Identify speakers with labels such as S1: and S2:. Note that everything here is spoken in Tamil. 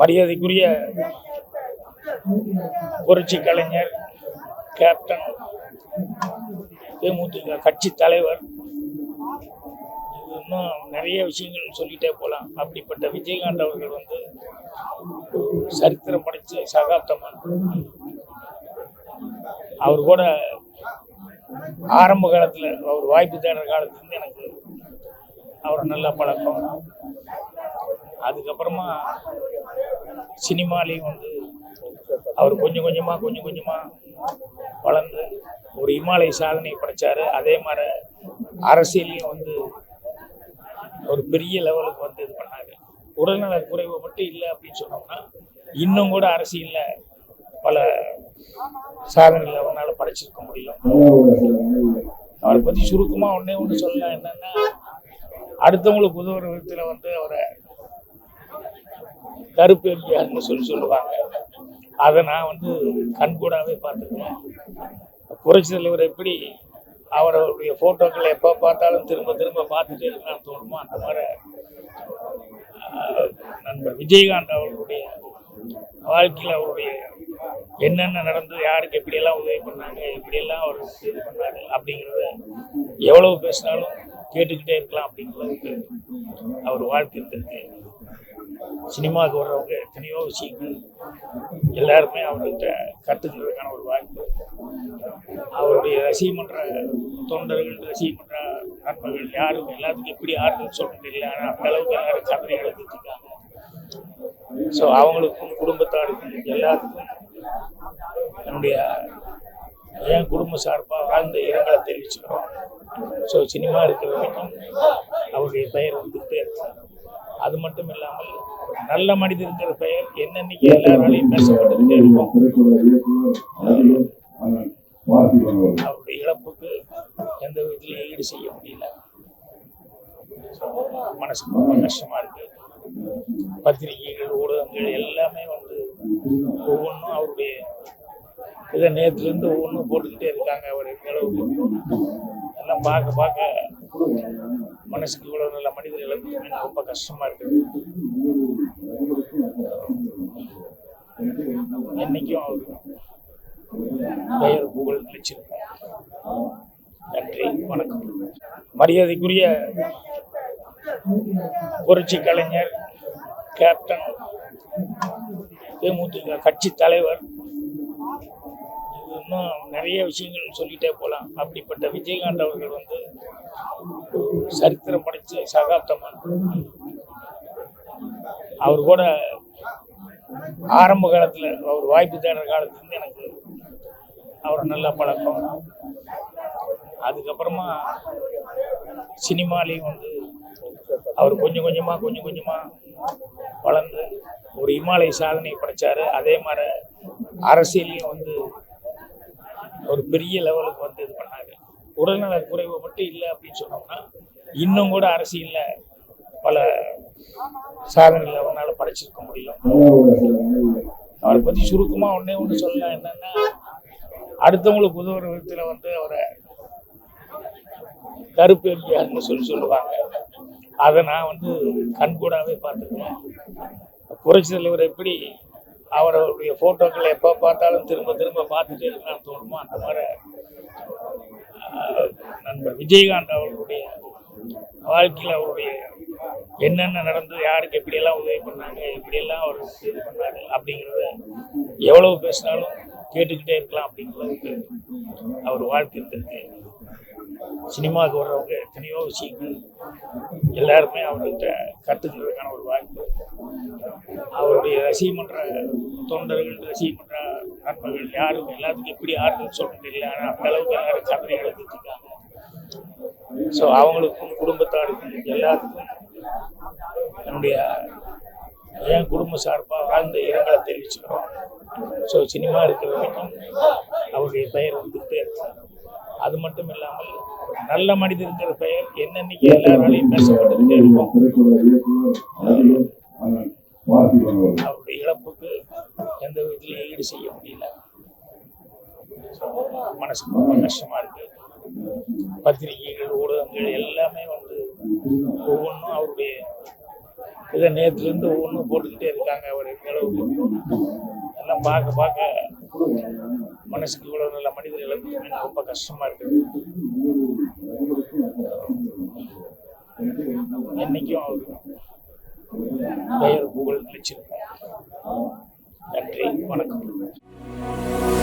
S1: மரியாதைக்குரிய புரட்சி கலைஞர் கேப்டன் தேமுதிக கட்சி தலைவர் இன்னும் நிறைய விஷயங்கள் சொல்லிட்டே போகலாம் அப்படிப்பட்ட விஜயகாந்த் அவர்கள் வந்து சரித்திரம் படைத்த சகாப்தமான் அவர் கூட ஆரம்ப காலத்தில் அவர் வாய்ப்பு தேடுற காலத்துலேருந்து எனக்கு அவரை நல்லா பழக்கம் அதுக்கப்புறமா சினிமாலேயும் வந்து அவர் கொஞ்சம் கொஞ்சமாக கொஞ்சம் கொஞ்சமாக வளர்ந்து ஒரு இமாலய சாதனை படைச்சார் அதே மாதிரி அரசியலையும் வந்து ஒரு பெரிய லெவலுக்கு வந்து இது பண்ணார் உடல்நல குறைவு மட்டும் இல்லை அப்படின்னு சொன்னோம்னா இன்னும் கூட அரசியலில் பல சாதனைகளை அவனால் படைச்சிருக்க முடியும் அவரை பற்றி சுருக்கமாக ஒன்றே ஒன்று சொல்லலாம் என்னென்னா அடுத்தவங்களுக்கு உதவுற விதத்தில் வந்து அவரை கருப்பு எம்பிஆர்னு சொல்லி சொல்லுவாங்க அதை நான் வந்து கண்கூடாகவே பார்த்துருக்கேன் புரட்சி தலைவர் எப்படி அவருடைய ஃபோட்டோக்களை எப்போ பார்த்தாலும் திரும்ப திரும்ப பார்த்துட்டே இருக்கலாம் தோணுமோ அந்த மாதிரி நண்பர் விஜயகாந்த் அவர்களுடைய வாழ்க்கையில் அவருடைய என்னென்ன நடந்தது யாருக்கு எப்படியெல்லாம் உதவி பண்ணாங்க எப்படியெல்லாம் அவர் இது பண்ணார் அப்படிங்கிறத எவ்வளவு பேசினாலும் கேட்டுக்கிட்டே இருக்கலாம் அப்படிங்கிறதுக்கு அவர் வாழ்க்கை இருக்கு சினிமாவுக்கு வர்றவங்க எத்தனையோ விஷயங்கள் எல்லாருமே அவர்கிட்ட கற்றுக்கிறதுக்கான ஒரு வாய்ப்பு அவருடைய ரசிகமன்ற தொண்டர்கள் ரசிகமன்ற நண்பர்கள் யாரும் எல்லாத்துக்கும் எப்படி ஆறுதல் சொல்ல இல்லை ஆனால் அந்த அளவுக்கு எல்லாரும் கதை எழுதிட்டுருக்காங்க ஸோ அவங்களுக்கும் குடும்பத்தாருக்கும் எல்லாருக்கும் என்னுடைய என் குடும்ப சார்பாக வாழ்ந்த இரங்கலை தெரிவிச்சுக்கிறோம் ஸோ சினிமா இருக்கிற வரைக்கும் அவருடைய பெயர் வந்துட்டு இருக்கும் அது மட்டும் இல்லாமல் நல்ல மனிதர்கள் பெயர் என்னென்னைக்கு எல்லாராலையும் பேசப்பட்டிருக்கே இருக்கும் அவருடைய இழப்புக்கு எந்த விதத்திலையும் ஈடு செய்ய முடியல மனசு ரொம்ப கஷ்டமா இருக்கு பத்திரிகைகள் ஊடகங்கள் எல்லாமே வந்து ஒவ்வொன்றும் அவருடைய இதை நேற்றுலேருந்து ஒவ்வொன்றும் போட்டுக்கிட்டே இருக்காங்க அவர் எந்த அளவுக்கு எல்லாம் பார்க்க பார்க்க மனசுக்கு இவ்வளவு நல்ல மனிதர் எனக்கு ரொம்ப கஷ்டமாக இருக்குது என்னைக்கும் அவர் பெயர் புகழ் நினைச்சிருக்கோம் நன்றி வணக்கம் மரியாதைக்குரிய புரட்சி கலைஞர் கேப்டன் தேமுதிக கட்சி தலைவர் இன்னும் நிறைய விஷயங்கள் சொல்லிகிட்டே போகலாம் அப்படிப்பட்ட விஜயகாந்த் அவர்கள் வந்து சரித்திரம் படைத்த சகாப்தமான அவர் கூட ஆரம்ப காலத்தில் அவர் வாய்ப்பு தேடுற காலத்துலேருந்து எனக்கு அவரை நல்லா பழக்கம் அதுக்கப்புறமா சினிமாலேயும் வந்து அவர் கொஞ்சம் கொஞ்சமாக கொஞ்சம் கொஞ்சமாக வளர்ந்து ஒரு இமாலய சாதனை படைச்சார் அதே மாதிரி அரசியலையும் வந்து ஒரு பெரிய லெவலுக்கு வந்து இது பண்ணாங்க உடல்நல குறைவு மட்டும் இல்லை அப்படின்னு சொன்னோம்னா இன்னும் கூட அரசியலில் பல சாதனைகளை அவனால் படைச்சிருக்க முடியும் அவரை பற்றி சுருக்கமாக ஒன்றே ஒன்று சொல்லலாம் என்னென்னா அடுத்தவங்களுக்கு உதவுற விதத்தில் வந்து அவரை கருப்பு எம்பியார்னு சொல்லி சொல்லுவாங்க அதை நான் வந்து கண்கூடாவே பார்த்துக்குவேன் புரட்சி தலைவர் எப்படி அவருடைய ஃபோட்டோக்களை எப்போ பார்த்தாலும் திரும்ப திரும்ப பார்த்துட்டே இருக்கலாம் தோணுமோ அந்த மாதிரி நண்பர் விஜயகாந்த் அவர்களுடைய வாழ்க்கையில் அவருடைய என்னென்ன நடந்தது யாருக்கு எப்படியெல்லாம் உதவி பண்ணாங்க எப்படியெல்லாம் அவர் இது பண்ணார் அப்படிங்கிறத எவ்வளவு பேசினாலும் கேட்டுக்கிட்டே இருக்கலாம் அப்படிங்கிறதுக்கு அவர் வாழ்க்கை இருக்கு சினிமாவுக்கு வர்றவங்க எத்தனையோ விஷயங்கள் எல்லாருமே அவர்கிட்ட கற்றுக்கிறதுக்கான ஒரு வாய்ப்பு அவருடைய ரசிகமன்ற தொண்டர்கள் ரசிகமன்ற நண்பர்கள் யாரும் எல்லாத்துக்கும் எப்படி ஆறுதல் சொல்ல இல்லை ஆனால் அந்த அளவுக்கு எல்லாரும் கதனை எழுதிட்டுருக்காங்க இருக்காங்க ஸோ அவங்களுக்கும் குடும்பத்தாருக்கும் எல்லாத்துக்கும் என்னுடைய என் குடும்ப சார்பாக வாழ்ந்த இரங்கலை தெரிவிச்சுக்கிறோம் ஸோ சினிமா இருக்கிற வரைக்கும் அவருடைய பெயர் வந்து இருக்கும் அது மட்டும் இல்லாமல் நல்ல மனிதர்கள் பெயர் என்னென்னைக்கு எல்லாராலையும் பேசப்பட்டிருக்கே இருக்கும் அவருடைய இழப்புக்கு எந்த விதத்திலையும் ஈடு செய்ய முடியல மனசு ரொம்ப கஷ்டமா இருக்கு பத்திரிகைகள் ஊடகங்கள் எல்லாமே வந்து ஒவ்வொன்றும் அவருடைய இதை நேற்றுலேருந்து ஒவ்வொன்றும் போட்டுக்கிட்டே இருக்காங்க அவர் எந்த அளவுக்கு எல்லாம் பார்க்க பார்க்க மனசுக்கு இவ்வளவு இழப்பு ரொம்ப கஷ்டமா இருக்குது என்னைக்கும் அவர் பெயர் புகழ் நினைச்சிருக்கேன் நன்றி வணக்கம்